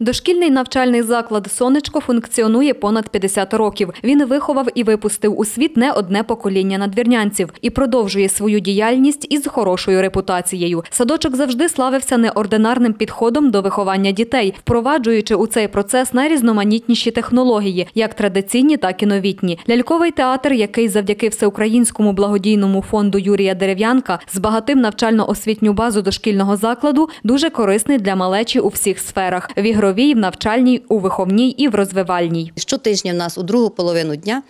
Дошкільний навчальний заклад Сонечко функціонує понад 50 років. Він виховав і випустив у світ не одне покоління надвірнянців і продовжує свою діяльність із хорошою репутацією. Садочок завжди славився неординарним підходом до виховання дітей, впроваджуючи у цей процес найрізноманітніші технології, як традиційні, так і новітні. Ляльковий театр, який завдяки всеукраїнському благодійному фонду Юрія Дерев'янка збагатив навчально-освітню базу дошкільного закладу, дуже корисний для малечі у всіх сферах: в ігровій, в навчальній, у виховній і в розвивальній. Щотижня в нас у другу половину дня,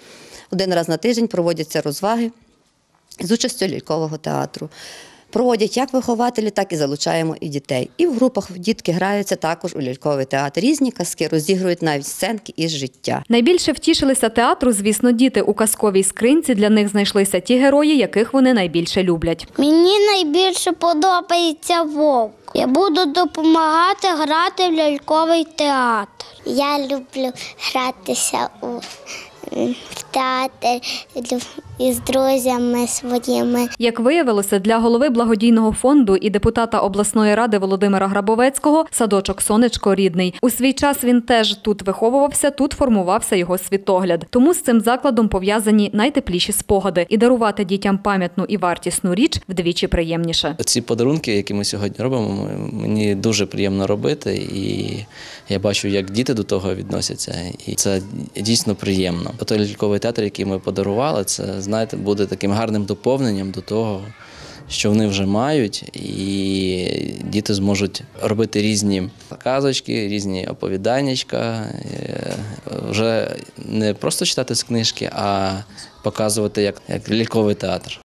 один раз на тиждень проводяться розваги з участю лялькового театру. Проводять як вихователі, так і залучаємо і дітей. І в групах дітки граються також у ляльковий театр. Різні казки розігрують навіть сценки із життя. Найбільше втішилися театру, звісно, діти у казковій скринці. Для них знайшлися ті герої, яких вони найбільше люблять. Мені найбільше подобається вовк. Я буду допомагати грати в ляльковий театр. Я люблю гратися у в театр із друзями своїми. Як виявилося, для голови благодійного фонду і депутата обласної ради Володимира Грабовецького садочок Сонечко рідний. У свій час він теж тут виховувався, тут формувався його світогляд. Тому з цим закладом пов'язані найтепліші спогади, і дарувати дітям пам'ятну і вартісну річ вдвічі приємніше. Ці подарунки, які ми сьогодні робимо, мені дуже приємно робити, і я бачу, як діти до того відносяться, і це дійсно приємно. Той театр, який ми подарували, це знаєте, буде таким гарним доповненням до того, що вони вже мають, і діти зможуть робити різні казочки, різні оповіданнячка, е, вже не просто читати з книжки, а показувати як, як ліковий театр.